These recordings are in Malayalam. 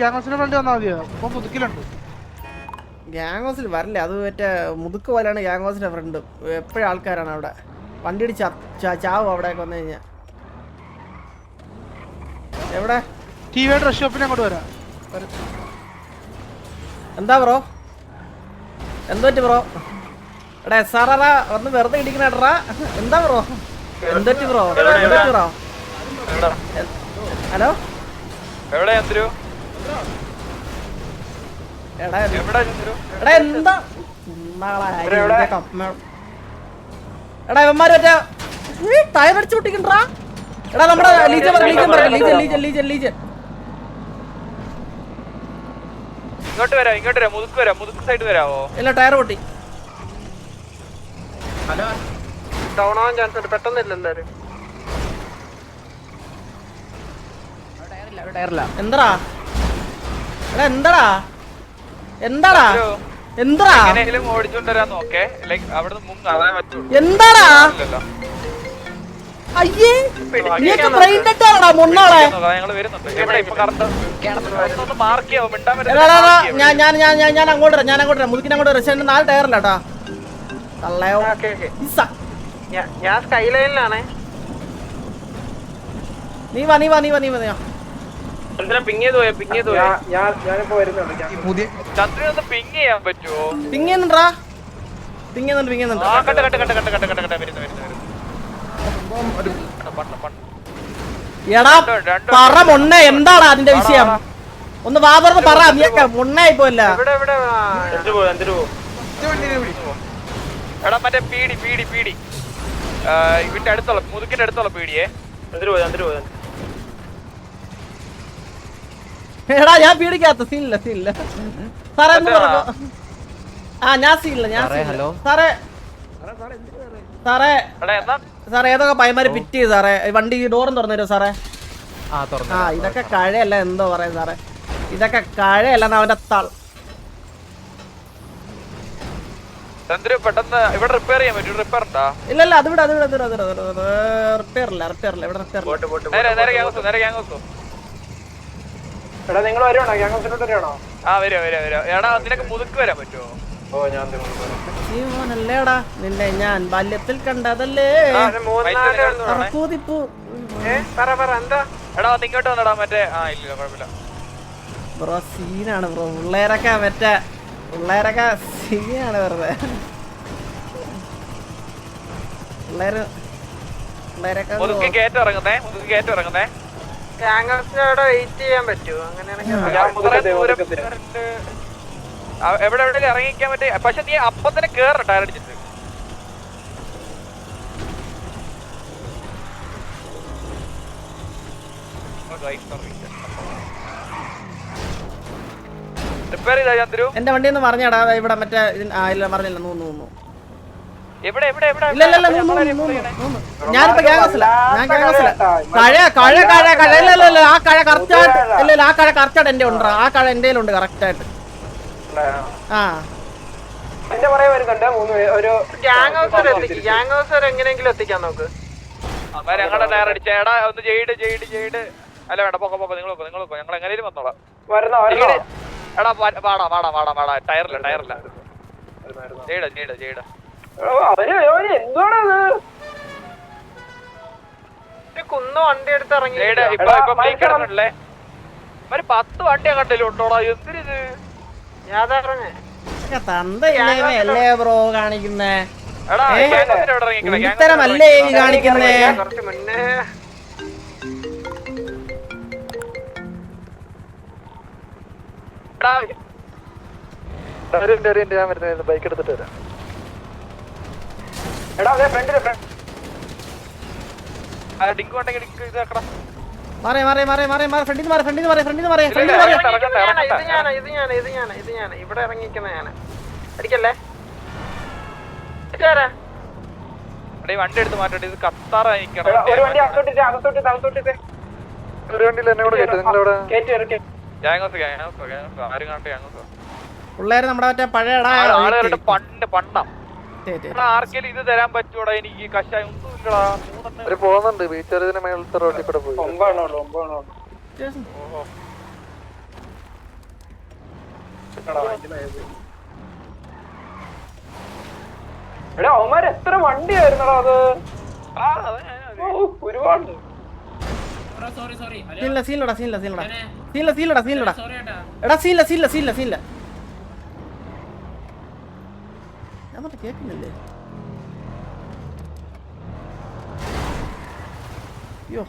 ഗ്യാങ്സിന്റെ ഫ്രണ്ട് വന്നാൽ മതിയോ? ഇപ്പൊ മുതുക്കിലുണ്ട് ഗ്യാങ് ഹൗസിൽ വരില്ല. അത് മറ്റേ മുതുക്ക് പോലെയാണ് ഗ്യാങ് ഹൗസിന്റെ ഫ്രണ്ട് എപ്പോഴും ആൾക്കാരാണ് അവിടെ. വണ്ടി ഇടിച്ച് ചാവും അവിടെ വന്നു കഴിഞ്ഞാൽ എവിടെ? ടി വിയുടെ ഡ്രസ് ഷോപ്പിന് അങ്ങോട്ട് വരാം. എന്താ ബ്രോ എന്ത് പറ്റി ബ്രോ എടാ എസ് ആർ ആറാ വന്ന് വെറുതെ ഇടിക്കണേടാ എന്താ ബ്രോ എന്തൊറ്റി ബ്രോ എന്തൊറ്റി ബ്രോ ഹലോ? എവിടെ ചന്ദ്രു? എടാ എവിടെ ചന്ദ്രു? എടാ എന്താ? എടാ ഇവന്മാര് മറ്റേ ടയർ അടിച്ചു പൊട്ടിക്കണ്ടാ? എടാ നമ്മുടെ ലീജൻ ലീജൻ പറ ലീജൻ ലീജൻ ലീജൻ ലീജൻ. ഇങ്ങോട്ട് വരാം ഇങ്ങോട്ട് വരാം മുതുക്ക് വരാം മുതുക്ക് സൈഡ് വരാവോ? ഇല്ല ടയർ പൊട്ടി. ഡൗൺ ആവാൻ ചാൻസ് ഉണ്ട്. പെട്ടെന്നില്ല എന്തായാലും. എന്താടാ? എടാ എന്താടാ? എന്താടാ? എന്താടാ? എന്താടാ? അയ്യേ നീയൊക്കെ ബ്രെയിൻ മുന്നാളെ ഞാൻ ഞാൻ ഞാൻ ഞാൻ ഞാൻ അങ്ങോട്ട് വരാം ഞാൻ അങ്ങോട്ട് വരാം. മുതുക്കിന് അങ്ങോട്ട് വരാം. പക്ഷേ എന്റെ നാല് ടയറില്ല കേട്ടാ. തള്ളയോ? ഞാൻ നീ വാ നീ വാ നീ വാ നീ വാ. എടാ പറ മൊണ്ണ എന്താണ് അതിന്റെ വിഷയം? ഒന്ന് വാ പറഞ്ഞ് പറ നീയൊക്കെ മൊണ്ണയായി പോയല്ല? ഇവിടെ ഇവിടെ എടാ മറ്റേ പീടി പീടി പീടി. ഇവിന്റെ അടുത്തുള്ള മുതുക്കിന്റെ അടുത്തുള്ള പീടിയേ. എടാ ഞാൻ പീടിക്കാത്ത സീനില്ല സീനില്ല. സാറേ ഒന്ന് പറഞ്ഞോ ആ ഞാൻ സീനില്ല ഞാൻ ഹലോ? സാറേ. സാറേ. സാറേ ഏതൊക്കെ പൈമാര് പിറ്റ് ചെയ്ത് സാറേ? ഈ വണ്ടി ഡോറും തുറന്നു തരുമോ സാറേ? ആ ഇതൊക്കെ കഴയല്ല എന്തോ പറയാ സാറേ. ഇതൊക്കെ കഴയല്ല അവന്റെ തൾ. ഇല്ല പെട്ടെന്ന് ഇവിടെ റിപ്പയർ ചെയ്യാൻ പറ്റും റിപ്പയർ ഉണ്ടാ? ഇല്ല ഇല്ല അതിവിടെ അതിവിടെ അതിവിടെ അതിവിടെ റിപ്പയർ ഇല്ല റിപ്പയർ ഇല്ല ഇവിടെ റിപ്പയർ ഇല്ല. നേരെ എടാ നിങ്ങൾ വരുവാണോ? ഗ്യാങ്സിലോട്ട് വരുവാണോ? ആ വരാ വരാ വരാ എടാ നിനക്ക് മുതുക്ക് വരാൻ പറ്റുമോ ഓ ഞാൻ നീ മോനല്ലേടാ? നിന്നെ ഞാൻ ബാല്യത്തിൽ കണ്ടതല്ലേ? ഏ പറ പറ എന്താ? എടാ വന്ന് വന്നടാ മറ്റേ. ആ ഇല്ല കുഴപ്പമില്ല. ബ്രോ സീനാണ് ബ്രോ. പിള്ളേരൊക്കെ മറ്റേ പിള്ളേരൊക്കെ സീനാണ് വെറുതെ. പിള്ളേര് പിള്ളേരൊക്കെ കേറ്റിറങ്ങുന്നേ മുതുക്ക് അവിടെ വെയിറ്റ് ചെയ്യാൻ പറ്റുമോ അങ്ങനെയാണെങ്കിൽ എവിടെ എവിടെ ഇറങ്ങിക്കാൻ പറ്റും പക്ഷെ നീ അപ്പൊ തന്നെ കേറ ടയർ അടിച്ചിട്ട്. റിപ്പയർ ചെയ്താ ചന്ദ്രു? എന്റെ വണ്ടി ഒന്ന് പറഞ്ഞാടാ ഇവിടെ മറ്റേ പറഞ്ഞില്ല നൂന്ന് നൂന്ന്. ഞാനിപ്പോ ഗ്യാങ്സില ഞാൻ ഗ്യാങ്സില കഴ കഴ കഴ കഴ. ഇല്ല ഇല്ല ആ കഴ കറക്റ്റ് ആയിട്ട് ഇല്ല ഇല്ല ആ കഴ കറക്റ്റ് ആയിട്ട് എന്റെ ഉണ്ട് ആ കഴ എന്റെ ഉണ്ട് കറക്റ്റ് ആയിട്ട്. ആ. എന്റെ പറയാൻ വരുന്നുണ്ട് മൂന്ന് ഒരു ഗ്യാങ് ഹൗസ് വരെ ഗ്യാങ് ഹൗസ് എങ്ങനെയെങ്കിലും എത്തിക്കാൻ നോക്ക്. ഞങ്ങളുടെ ടയർ അടിച്ച. എടാ ഒന്ന് ജെയ്ഡ് ജെയ്ഡ് ജെയ്ഡ്. അല്ല വേണ്ട പൊക്ക പൊക്ക നിങ്ങൾ നിങ്ങൾ ഞങ്ങൾ എങ്ങനെയും വന്നോളാം. വരുന്ന ചെയ്ട്. എടാ വാ- വാടാ വാടാ വാടാ വാടാ ടയറില്ല. ടയറില്ല ജെയ്ഡ് ജെയ്ഡ് ചെയ്ട അവർ അവർ എന്തുവാണത്? കുന്ന് വണ്ടി എടുത്ത് ഇറങ്ങി ചെയ്ട ഇപ്പൊ ഇപ്പൊ ബ്രേക്ക് ഇടുന്നുണ്ടല്ലേ ഒരു പത്ത് വണ്ടിയാ കണ്ടില്ല ഉണ്ടോടാ എന്തിനിത്? ഞാൻ ഇറങ്ങേ ഇതൊക്കെ തന്ത ഇല്ലേ അല്ലേ ബ്രോ കാണിക്കുന്നേ? എടാ കാണിക്കുന്നേ ഉത്തരമല്ലേ ഈ കാണിക്കുന്നേ? കുറച്ച് മുന്നേ. എടാ അതെ ഫ്രണ്ടിൽ ഫ്രണ്ട് ഡിങ്ക് ഉണ്ടെങ്കിൽ ഡിങ്ക് ഇതാക്കടാ മാറി മാറി മാറി മാറി മാറി ഫ്രണ്ടിൽ മാറി ഫ്രണ്ടിൽ മാറി ഫ്രണ്ടിൽ മാറി ഇല്ല, ഫ്രണ്ടിൽ ഇല്ല, മാറി ഇറങ്ങട്ടെ, ഇറങ്ങട്ടെ, ഞാനാ, ഇത് ഞാൻ ഇത് ഞാൻ ഇത് ഞാൻ ഇത് ഞാൻ ഇവിടെ ഇറങ്ങിക്കുന്ന ഞാൻ അടിക്കല്ലേ? വണ്ടി എടുത്ത് മാറ്റട്ടെ ഇത് കത്താറായി ഒരു വണ്ടിയിൽ എന്നെ കൂടെ നിങ്ങളവിടെ? ആരും കാണട്ടെ പിള്ളേര് നമ്മുടെ മറ്റേ പഴയ പണ്ട് പണ്ടം. ആർക്കെങ്കിലും ഇത് തരാൻ പറ്റൂടാ എനിക്ക് കഷായം? ഒന്നും ഇല്ലടാ അവർ പോകുന്നുണ്ട് ബീച്ചറിന് മേളത്തെ റോഡിൽ കൂടെ പോയി. ഒമ്പാണോ ഓഹോ. എടാ അവന്മാർ എത്ര വണ്ടിയായിരുന്നടാ അത്? ഒരുപാട്. സീനില്ല സീനില്ലടാ സീനില്ല സീനില്ലടാ. ഞാനേ, സീനില്ല സോറി ഏട്ടാ എടാ സീനില്ല സീനില്ല സീനില്ല സീനില്ല ഞാൻ പറഞ്ഞ കേൾക്കുന്നില്ലേ അയ്യോ പോയടാ അല്ലാണോ പോയടാ നമ്മൾ ഗ്യാങ്ങസ് ഗ്യാങ്ങസ് ഗ്യാങ്ങസ് ഗ്യാങ്ങസ് മറുപടി സർ. എനിക്ക് മറ്റേ ഹാങ് ഹൗസിൽ നിന്ന് കിട്ടിയത് മറന്നു കേൾക്കുന്നില്ലേ? അയ്യോ.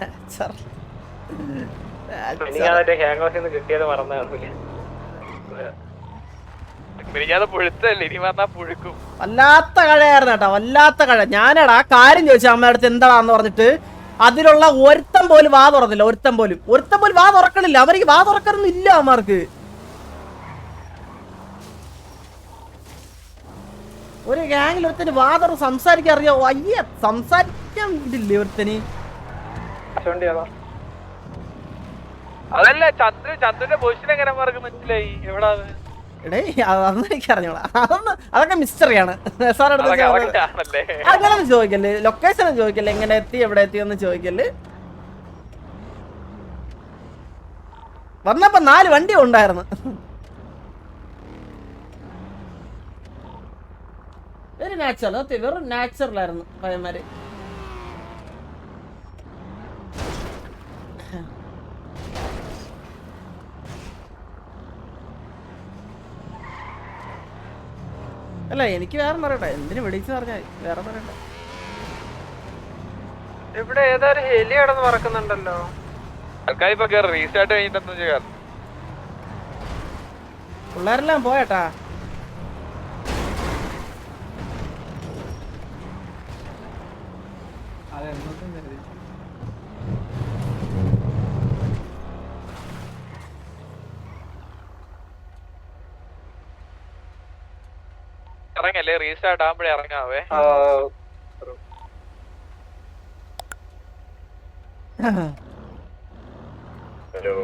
ഇനി വന്നാ പുഴുക്കും. വല്ലാത്ത കഴയായിരുന്നു കേട്ടോ. വല്ലാത്ത കഴ. ഞാനടാ കാര്യം ചോദിച്ചു. അമ്മയുടെ അടുത്ത് എന്താണെന്ന് പറഞ്ഞിട്ട് അതിലുള്ള ഒരുത്തം പോലും വാ തുറന്നില്ല ഒരുത്തം പോലും. ഒരുത്തം പോലും വാ തുറക്കണില്ല. അവർക്ക് വാ തുറക്കലൊന്നും ഇല്ല അവന്മാർക്ക്. ഒരു ഗാങ്ങിൽ ഒരുത്തന് വാ തുറന്ന് സംസാരിക്കാൻ അറിയാവോ അയ്യ സംസാരിക്കാൻ ഇതില്ലേ ഒരുത്തന്? അതല്ല ചന്ദ്രൻ ചന്ദ്രന്റെ പൊസിഷൻ എങ്ങനെ മാർക്ക് മനസ്സിലായി? എവിടാ? എടേ അതൊന്നും എനിക്ക് അറിഞ്ഞോളാം അതൊന്നും അതൊക്കെ മിസ്റ്ററിയാണ് സാർ അടുത്ത് അതൊക്കെ ആണല്ലേ? അങ്ങനെ ഒന്നും ചോദിക്കല്ലേ ലൊക്കേഷൻ ഒന്നും ചോദിക്കല്ലേ എങ്ങനെ എത്തി എവിടെ എത്തി എന്ന് ചോദിക്കല്ലേ വന്നപ്പോ നാല് വണ്ടി ഉണ്ടായിരുന്നു. വെരി നാച്ചുറൽ വെറും നാച്ചുറൽ ആയിരുന്നു പയ്യന്മാര്. അല്ല എനിക്ക് വേറെ പറയട്ടെ എന്തിനു വിളിച്ചു പറഞ്ഞാൽ വേറെ പറയട്ടെ ഇവിടെ ഏതായാലും ഹെലി കിടന്ന് പറക്കുന്നുണ്ടല്ലോ. കേറി റീസ്റ്റാർട്ട് പിള്ളേരെല്ലാം പോയട്ടാ ഇറങ്ങല്ലേ റീസ്റ്റാർട്ട് ആകുമ്പോഴേ ഇറങ്ങാവേ? ഹലോ.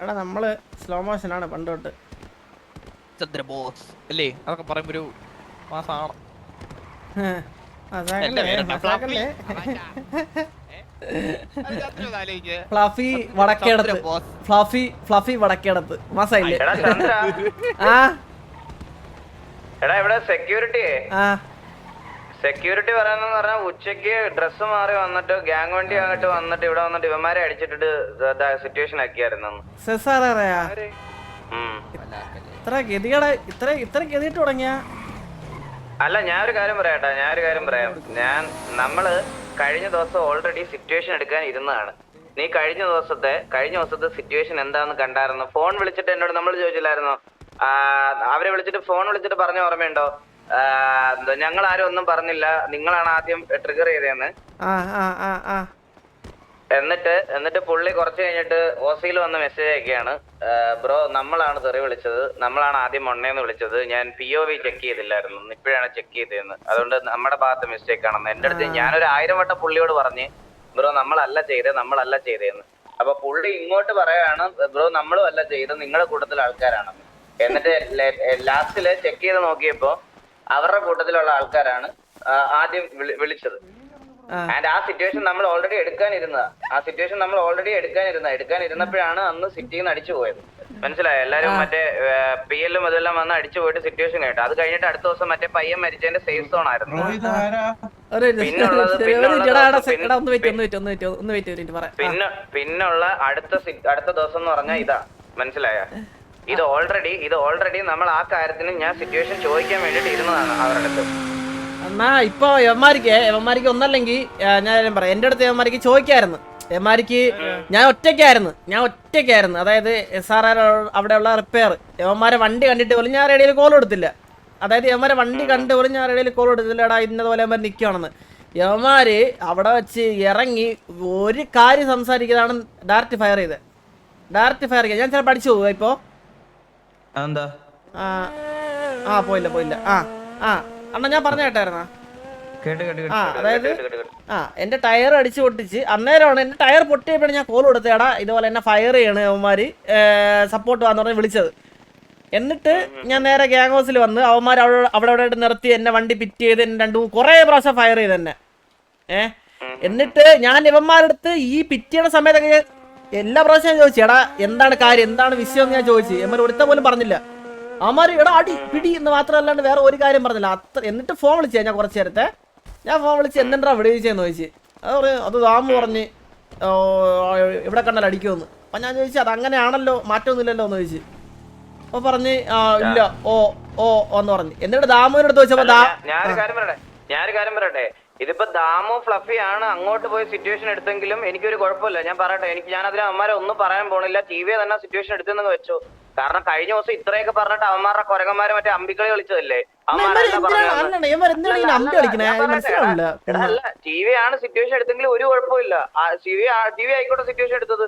എടാ നമ്മൾ സ്ലോ മോഷനാണ് ആണ് തൊട്ട് ചന്ദ്ര ബോസ് അല്ലേ? അതൊക്കെ പറയുമ്പോ ഒരു പേരെന്താ? മസാക്കല്ലേ? Fluffy Vadakkedath. Fluffy Fluffy Vadakkedath. മാസായില്ലേ ആ എടാ ഇവിടെ സെക്യൂരിറ്റി ആ. സെക്യൂരിറ്റി പറയുന്ന പറഞ്ഞാൽ ഉച്ചയ്ക്ക് ഡ്രസ്സ് മാറി വന്നിട്ട് ഗ്യാങ് വണ്ടി വന്നിട്ട് വന്നിട്ട് ഇവിടെ വന്നിട്ട് ഇവന്മാരെ അടിച്ചിട്ടിട്ട് സിറ്റുവേഷൻ ആക്കിയായിരുന്നു ഇത്ര ഗതികട ഇത്ര ഇത്ര ഗതിയിട്ട് തുടങ്ങിയ? അല്ല ഞാൻ ഒരു കാര്യം പറയാട്ടാ ഞാൻ ഒരു കാര്യം പറയാം. ഞാൻ നമ്മൾ കഴിഞ്ഞ ദിവസം ഓൾറെഡി സിറ്റുവേഷൻ എടുക്കാൻ ഇരുന്നതാണ്. നീ കഴിഞ്ഞ ദിവസത്തെ കഴിഞ്ഞ ദിവസത്തെ സിറ്റുവേഷൻ എന്താന്ന് കണ്ടായിരുന്നു. ഫോൺ വിളിച്ചിട്ട് എന്നോട് നമ്മൾ ചോദിച്ചില്ലായിരുന്നു? അവരെ വിളിച്ചിട്ട് ഫോൺ വിളിച്ചിട്ട് പറഞ്ഞ ഓർമ്മയുണ്ടോ? ഞങ്ങൾ ആരും ഒന്നും പറഞ്ഞില്ല. നിങ്ങളാണ് ആദ്യം ട്രിഗർ ചെയ്തതെന്ന് എന്നിട്ട് എന്നിട്ട് പുള്ളി കുറച്ച് കഴിഞ്ഞിട്ട് ഓസിയിൽ വന്ന് മെസ്സേജ് അയക്കുകയാണ്. ബ്രോ നമ്മളാണ് തെറി വിളിച്ചത്. നമ്മളാണ് ആദ്യം മൊണ്ണേന്ന് വിളിച്ചത്. ഞാൻ പി ഒ വി ചെക്ക് ചെയ്തില്ലായിരുന്നു. ഇപ്പോഴാണ് ചെക്ക് ചെയ്തതെന്ന്. അതുകൊണ്ട് നമ്മുടെ ഭാഗത്ത് മിസ്റ്റേക്ക് ആണെന്ന്. എന്റെ അടുത്ത് ഞാനൊരു ആയിരം വട്ടം പുള്ളിയോട് പറഞ്ഞ് ബ്രോ നമ്മളല്ല ചെയ്തത് നമ്മളല്ല ചെയ്തതെന്ന് അപ്പൊ പുള്ളി ഇങ്ങോട്ട് പറയാണ് ബ്രോ നമ്മളും അല്ല ചെയ്തത്. നിങ്ങളുടെ കൂട്ടത്തിൽ ആൾക്കാരാണ് എന്നിട്ട് ലാസ്റ്റിൽ ചെക്ക് ചെയ്ത് നോക്കിയപ്പോ അവരുടെ കൂട്ടത്തിലുള്ള ആൾക്കാരാണ് ആദ്യം വിളിച്ചത്. ആൻഡ് ആ സിറ്റുവേഷൻ നമ്മൾ ഓൾറെഡി എടുക്കാനിരുന്നതാ. ആ സിറ്റുവേഷൻ നമ്മൾ ഓൾറെഡി എടുക്കാനിരുന്ന എടുക്കാനിരുന്നപ്പോഴാണ് അന്ന് സിറ്റിയിൽ നിന്ന് അടിച്ചു പോയത്. മനസ്സിലായോ? എല്ലാരും മറ്റേ പി എല്ലും അതെല്ലാം വന്ന് അടിച്ചു പോയിട്ട് സിറ്റുവേഷൻ കേട്ടോ. അത് കഴിഞ്ഞിട്ട് അടുത്ത ദിവസം മറ്റേ പയ്യൻ മരിച്ചതിന്റെ സേഫ് സോൺ ആയിരുന്നു. പിന്നെ പിന്നുള്ള അടുത്ത അടുത്ത ദിവസം എന്ന് പറഞ്ഞാൽ ഇതാ. മനസ്സിലായ? ഇത് ഓൾറെഡി ഇത് ഓൾറെഡി നമ്മൾ ആ കാര്യത്തിന് ഞാൻ സിറ്റുവേഷൻ ചോദിക്കാൻ വേണ്ടിയിട്ട് ഇരുന്നതാണ് അവരുടെ അടുത്ത്. എന്നാ ഇപ്പൊ എവന്മാർക്ക് എവന്മാർക്ക് ഒന്നല്ലെങ്കിൽ ഞാൻ പറയാം. എന്റെ അടുത്ത് യവന്മാർക്ക് ചോദിക്കായിരുന്നു. എവന്മാർക്ക് ഞാൻ ഒറ്റയ്ക്കായിരുന്നു. ഞാൻ ഒറ്റയ്ക്കായിരുന്നു. അതായത് എസ് ആർ ആർ അവിടെയുള്ള റിപ്പയർ യവന്മാരെ വണ്ടി കണ്ടിട്ട് പോലും ഞാൻ റേഡിയോയിൽ കോൾ കൊടുത്തില്ല. അതായത് യവന്മാരെ വണ്ടി കണ്ടു പോലും ഞാൻ റേഡിയോയിൽ കോൾ കൊടുത്തില്ല. എടാ ഇന്നതുപോലെ യവന്മാർ നിൽക്കുകയാണെന്ന് യവന്മാര് അവിടെ വെച്ച് ഇറങ്ങി ഒരു കാര്യം സംസാരിക്കുന്നതാണ് ഡയറക്റ്റ് ഫയർ ചെയ്തത് ഡയറക്റ്റ് ഫയർ ചെയ്ത് ഞാൻ ചില പഠിച്ചു പോവുക ഇപ്പോ. എന്താ ആ പോയില്ല പോയില്ല. ആ ആ. അണ്ണാ ഞാൻ പറഞ്ഞ കേട്ടായിരുന്നാ? കേട്ട് കേട്ട് കേട്ട്. ആ അതായത് ആ എന്റെ ടയർ അടിച്ചു പൊട്ടിച്ച് അന്നേരമാണ് എന്റെ ടയർ പൊട്ടിയപ്പോഴാണ് ഞാൻ കോൾ കൊടുത്തേടാ ഇതുപോലെ എന്നെ ഫയർ ചെയ്യണ അവന്മാര് സപ്പോർട്ട് വാന്ന് പറഞ്ഞ് വിളിച്ചത്. എന്നിട്ട് ഞാൻ നേരെ ഗ്യാങ് ഹൗസിൽ വന്ന് അവന്മാർ അവിടെ അവിടെ അവിടെ നിർത്തി എന്നെ വണ്ടി പിറ്റ് ചെയ്ത് എന്നെ രണ്ടു കുറേ പ്രാവശ്യം ഫയർ ചെയ്ത് എന്നെ. ഏ എന്നിട്ട് ഞാൻ ഇവന്മാരെടുത്ത് ഈ പിറ്റിയുടെ സമയത്തൊക്കെ എല്ലാ പ്രാവശ്യം ഞാൻ ചോദിച്ചു എടാ എന്താണ് കാര്യം എന്താണ് വിഷയം എന്ന് ഞാൻ ചോദിച്ചു. എമ്മ ഒരുത്ത പോലും പറഞ്ഞില്ല. അവന്മാർ എടാ അടി പിടി എന്ന് മാത്രമല്ലാണ്ട് വേറെ ഒരു കാര്യം പറഞ്ഞില്ല. അത്ര എന്നിട്ട് ഫോൺ വിളിച്ചേ ഞാൻ കുറച്ച് നേരത്തെ. ഞാൻ ഫോൺ വിളിച്ച് എന്നെന്താ വിളിച്ചെന്ന് ചോദിച്ചു. അത് പറയും അത് ദാമു പറഞ്ഞ് ഇവിടെ കണ്ടാൽ അടിക്കുമെന്ന്. അപ്പം ഞാൻ ചോദിച്ചു അത് അങ്ങനെയാണല്ലോ മാറ്റമൊന്നുമില്ലല്ലോ? എന്ന് ചോദിച്ചു. അപ്പോൾ പറഞ്ഞ് ആ ഇല്ല ഓ ഓ എന്ന് പറഞ്ഞു. എന്നിട്ട് ദാമുവിനോട് അടുത്ത് ചോദിച്ചപ്പോൾ ദാ ഞാനൊരു കാര്യം പറയട്ടെ? ഞാനൊരു കാര്യം പറയട്ടെ? ഇതിപ്പോ ദാമു ഫ്ലഫി ആണ് അങ്ങോട്ട് പോയി സിറ്റുവേഷൻ എടുത്തെങ്കിലും എനിക്കൊരു കുഴപ്പമില്ല. ഞാൻ പറയട്ടെ എനിക്ക് ഞാൻ അതിന് അമ്മമാരെ ഒന്നും പറയാൻ പോണില്ല. ടി വി തന്നെ സിറ്റുവേഷൻ എടുത്തെന്ന് വെച്ചു. കാരണം കഴിഞ്ഞ ദിവസം ഇത്രയൊക്കെ പറഞ്ഞിട്ട് അവന്മാരുടെ കൊരകന്മാരെ മറ്റേ അമ്പിക്കളി കളിച്ചതല്ലേ? അല്ല ടി വി ആണ് സിറ്റുവേഷൻ എടുത്തെങ്കിൽ ഒരു കുഴപ്പമില്ല. ടി വി ടി വി ആയിക്കോട്ടെ സിറ്റുവേഷൻ എടുത്തത്.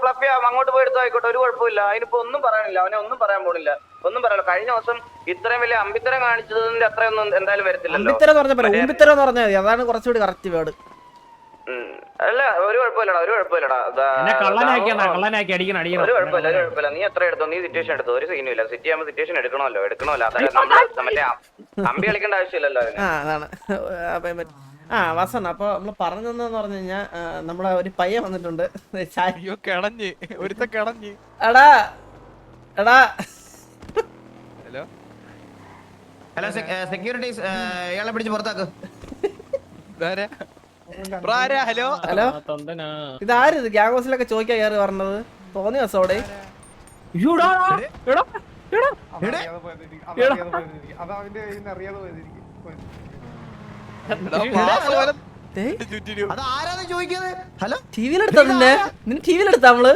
ഫ്ലഫി അങ്ങോട്ട് പോയി എടുത്തോ ആയിക്കോട്ടെ ഒരു കുഴപ്പമില്ല. അതിനിപ്പോ ഒന്നും പറയാനില്ല. അവനെ ഒന്നും പറയാൻ പോണില്ല. ഒന്നും പറയാനില്ല. കഴിഞ്ഞ ദിവസം ഇത്രയും വലിയ അമ്പിത്തരം കാണിച്ചതിന്റെ അത്രയൊന്നും എന്തായാലും വരത്തില്ലല്ലോ. അതാണ് കുറച്ചുകൂടി കറക്റ്റ് വേർഡ്. അല്ല ഒരു കുഴപ്പമില്ലടാ ഒരു കുഴപ്പമില്ലടാ. കള്ളനാക്കി അടിക്കണം ഒരു അടിക്കണം കുഴപ്പമില്ല ഒരു കുഴപ്പമില്ല. നീ എത്ര എടുത്തോ? നീ സിറ്റുവേഷൻ എടുത്തോ? ഒരു സീനും ഇല്ല. സിറ്റി ആകുമ്പോ സിറ്റുവേഷൻ എടുക്കണമല്ലോ. എടുക്കണമല്ലോ. അതായത് നമ്മൾ മറ്റേ അ- അമ്പി കളിക്കേണ്ട ആവശ്യമില്ലല്ലോ അതിന്. ആ അതാണ്. അപ്പൊ നമ്മൾ പറഞ്ഞതെന്ന് പറഞ്ഞു കഴിഞ്ഞാ നമ്മളെ ഒരു പയ്യ വന്നിട്ടുണ്ട്. ചായ- അയ്യോ കിടഞ്ഞ് ഒരുത്ത കിടഞ്ഞ് എടാ എടാ. ഹലോ? ഹലോ സെക്യൂരിറ്റീസ് ഇയാളെ പിടിച്ച് പുറത്താക്ക്. ഹലോ? ഹലോ? ഇതാരത് ഗ്യാഗോസിലൊക്കെ ചോദിക്കാൻ കയറി പറഞ്ഞത് തോന്നിയ വസോടെ എടാ, മാസം പോലെ ചുറ്റിനും. അത് ആരാന്ന് ചോദിക്കുന്നത്? ഹലോ? ടി വിയിലെടുത്താ നിന്നെ? നിന്നെ ടി വിയിലെടുത്താ നമ്മൾ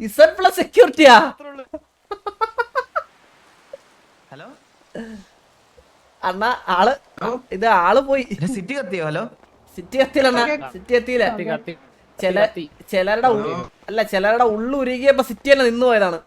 ഇസഡ് പ്ലസ് സെക്യൂരിറ്റിയാ ഹലോ? അണ്ണാ ആൾ. ഇത് ആൾ പോയി. സിറ്റി കത്തിയോ? ഹലോ? സിറ്റി എത്തിയില്ലണ്ണ സിറ്റി കത്തിയില്ല. ചില ചിലരുടെ അല്ല ചിലരുടെ ഉള്ളു ഉരുകിയപ്പോ സിറ്റി തന്നെ നിന്നു പോയതാണ്.